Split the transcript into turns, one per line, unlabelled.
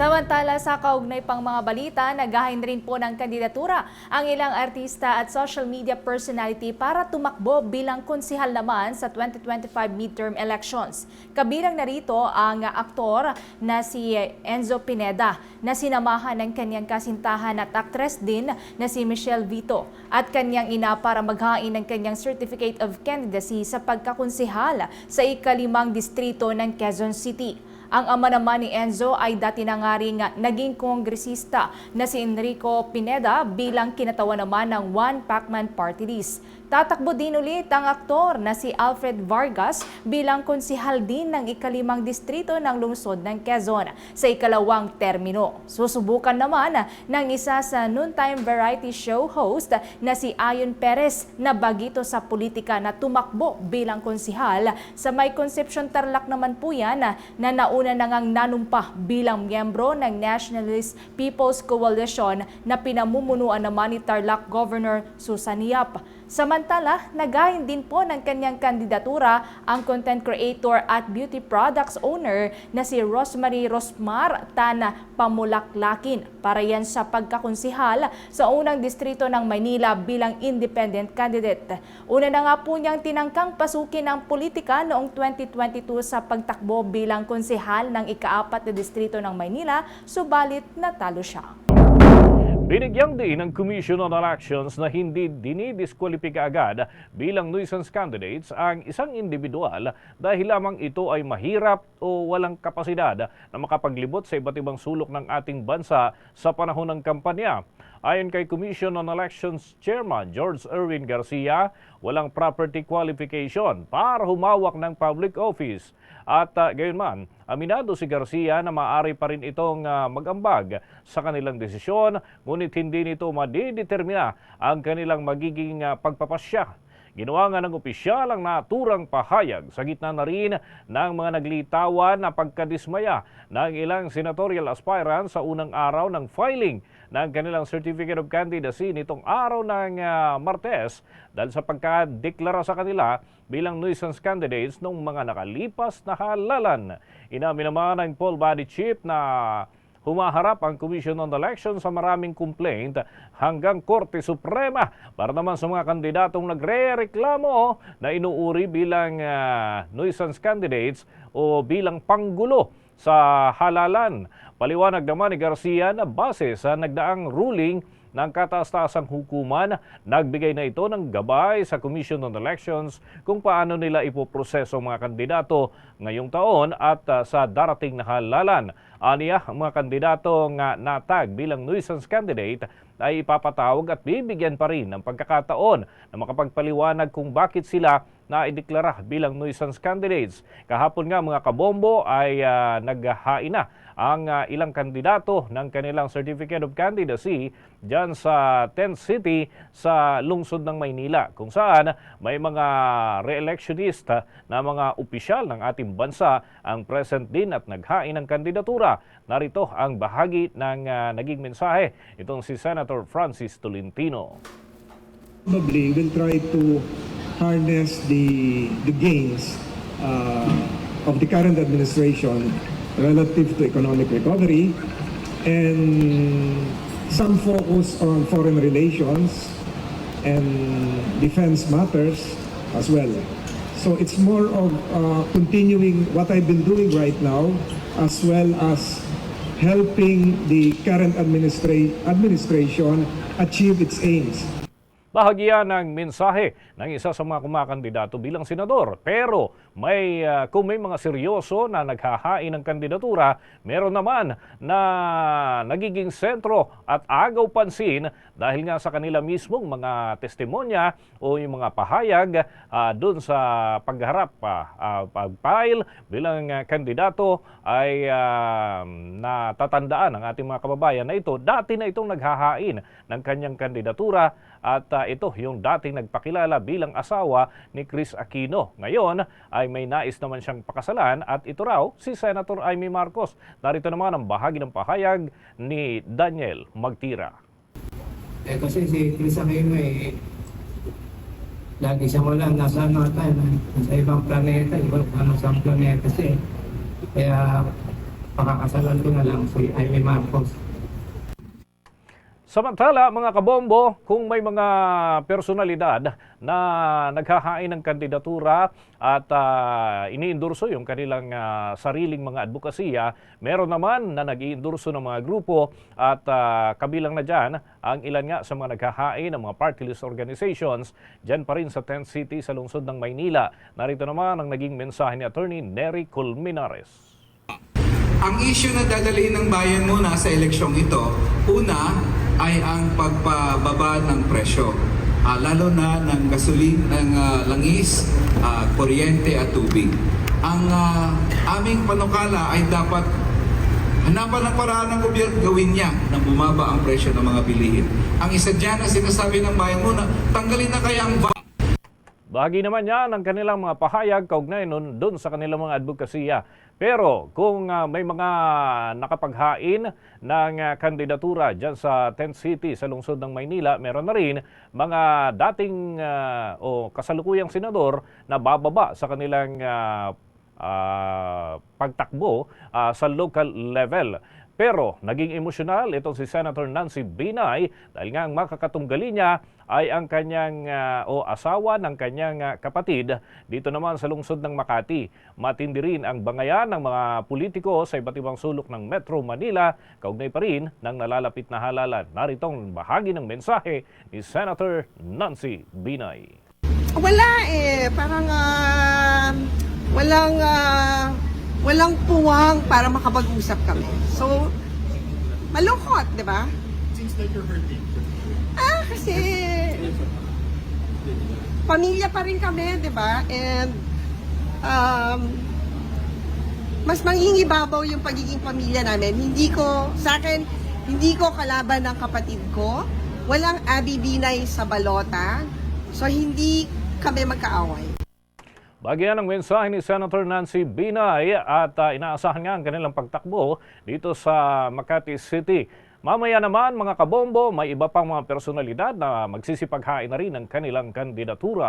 Samantala sa kaugnay pang mga balita, naghahain rin po ng kandidatura ang ilang artista at social media personality para tumakbo bilang konsihal naman sa 2025 midterm elections. Kabilang narito ang aktor na si Enzo Pineda na sinamahan ng kanyang kasintahan at aktres din na si Michelle Vito at kanyang ina para maghain ng kanyang Certificate of Candidacy sa pagkakonsihal sa ikalimang distrito ng Quezon City. Ang ama naman ni Enzo ay dati na nga rin nga naging kongresista na si Enrico Pineda bilang kinatawa naman ng One Pacman Party List. Tatakbo din ulit ang aktor na si Alfred Vargas bilang konsihal din ng ikalimang distrito ng lungsod ng Quezon sa ikalawang termino. Susubukan naman ng isa sa noontime variety show host na si Ayon Perez na bagito sa politika na tumakbo bilang konsihal sa May Concepcion Tarlac naman po yan na nauna na ngang nanumpa bilang miyembro ng Nationalist People's Coalition na pinamumunuan naman ni Tarlac Governor Susan Yap. Samantala, nagayin din po ng kanyang kandidatura ang content creator at beauty products owner na si Rosemary Rosmar Tana Pamulaklakin para yan sa pagkakonsihal sa unang distrito ng Maynila bilang independent candidate. Una na nga po niyang tinangkang pasukin ang politika noong 2022 sa pagtakbo bilang konsihal ng ikaapat na distrito ng Maynila, subalit natalo siya.
Binigyang din ng Commission on Elections na hindi dinidiskwalipika agad bilang nuisance candidates ang isang individual dahil lamang ito ay mahirap o walang kapasidad na makapaglibot sa iba't ibang sulok ng ating bansa sa panahon ng kampanya. Ayon kay Commission on Elections Chairman George Erwin Garcia, walang property qualification para humawak ng public office. At uh, gayon man, aminado si Garcia na maaari pa rin itong ah, mag-ambag sa kanilang desisyon, ngunit hindi nito madidetermina ang kanilang magiging ah, pagpapasya. Ginawa nga ng opisyal ang naturang pahayag sa gitna na rin ng mga naglitawan na pagkadismaya ng ilang senatorial aspirants sa unang araw ng filing ng kanilang Certificate of Candidacy nitong araw ng ah, Martes dahil sa pagkadeklara sa kanila bilang nuisance candidates ng mga nakalipas na halalan. Inamin naman ng poll body chief na humaharap ang Commission on Elections sa maraming complaint hanggang Korte Suprema para naman sa mga kandidatong nagre-reklamo na inuuri bilang ah, nuisance candidates o bilang panggulo sa halalan. Paliwanag naman ni Garcia na base sa nagdaang ruling ng kataas-taasang hukuman, nagbigay na ito ng gabay sa Commission on Elections kung paano nila ipoproseso mga kandidato ngayong taon at ah, sa darating na halalan. Aniya, ang mga kandidato nga natag bilang nuisance candidate ay ipapatawag at bibigyan pa rin ng pagkakataon na makapagpaliwanag kung bakit sila na ideklara bilang nuisance candidates. Kahapon nga mga kabombo ay ah, naghahain na ang ah, ilang kandidato ng kanilang Certificate of Candidacy dyan sa 10th City sa lungsod ng Maynila kung saan may mga re-electionista na mga opisyal ng ating bansa ang present din at naghain ng kandidatura. Narito ang bahagi ng ah, naging mensahe itong si Senator Francis Tolentino.
probably will try to harness the the gains uh, of the current administration relative to economic recovery and some focus on foreign relations and defense matters as well. So it's more of uh, continuing what I've been doing right now as well as helping the current administra- administration achieve its aims.
Bahagya ng mensahe ng isa sa mga kumakandidato bilang senador. Pero may ah, kung may mga seryoso na naghahain ng kandidatura, meron naman na nagiging sentro at agaw pansin dahil nga sa kanila mismong mga testimonya o yung mga pahayag doon sa pagharap uh, pag-file bilang ah, kandidato ay ah, natatandaan ng ating mga kababayan na ito dati na itong naghahain ng kanyang kandidatura at ah, ito yung dating nagpakilala bilang asawa ni Chris Aquino. Ngayon ay may nais naman siyang pakasalan at ito raw si Senator Amy Marcos. Narito naman ang bahagi ng pahayag ni Daniel Magtira.
Eh kasi si Chris Aquino eh, lagi siya wala, nasa ano tayo, nasa ibang planeta, iba kung ano sa planeta siya eh. Kaya Pakakasalan ko na lang si Jaime Marcos.
Samantala, mga kabombo, kung may mga personalidad na naghahain ng kandidatura at ah, iniendorso yung kanilang ah, sariling mga advokasya, meron naman na nag-iendorso ng mga grupo at ah, kabilang na dyan ang ilan nga sa mga naghahain ng mga party list organizations dyan pa rin sa 10th City sa lungsod ng Maynila. Narito naman ang naging mensahe ni Attorney Nery Colmenares.
Ang issue na dadalhin ng bayan muna sa eleksyong ito, una ay ang pagpababa ng presyo. Ah, lalo na ng gasolin, ng ah, langis, ah, kuryente at tubig. Ang ah, aming panukala ay dapat hanapan ng paraan ng gobyerno gawin niya na bumaba ang presyo ng mga bilihin. Ang isa dyan na sinasabi ng bayan muna, tanggalin na kaya ang
Bahagi naman niya ng kanilang mga pahayag kaugnay nun doon sa kanilang mga advokasya. Pero kung ah, may mga nakapaghain ng ah, kandidatura dyan sa 10th City sa lungsod ng Maynila, meron na rin mga dating ah, o kasalukuyang senador na bababa sa kanilang ah, ah, pagtakbo ah, sa local level. Pero naging emosyonal itong si Senator Nancy Binay dahil nga ang makakatunggali niya ay ang kanyang ah, o asawa ng kanyang ah, kapatid dito naman sa lungsod ng Makati. Matindi rin ang bangayan ng mga politiko sa iba't ibang sulok ng Metro Manila kaugnay pa rin ng nalalapit na halalan. Naritong bahagi ng mensahe ni Senator Nancy Binay.
Wala eh. Parang ah, walang ah, walang puwang para makapag-usap kami. So, malungkot, di ba? Seems like you're hurting. Ah, kasi pamilya pa rin kami, di ba? And um, mas mangingibabaw yung pagiging pamilya namin. Hindi ko, sa akin, hindi ko kalaban ng kapatid ko. Walang Abby Binay sa balota. So, hindi kami magkaaway.
Bagyan ng mensahe ni Senator Nancy Binay at ah, inaasahan nga ang kanilang pagtakbo dito sa Makati City. Mamaya naman mga kabombo, may iba pang mga personalidad na magsisipaghain na rin ng kanilang kandidatura.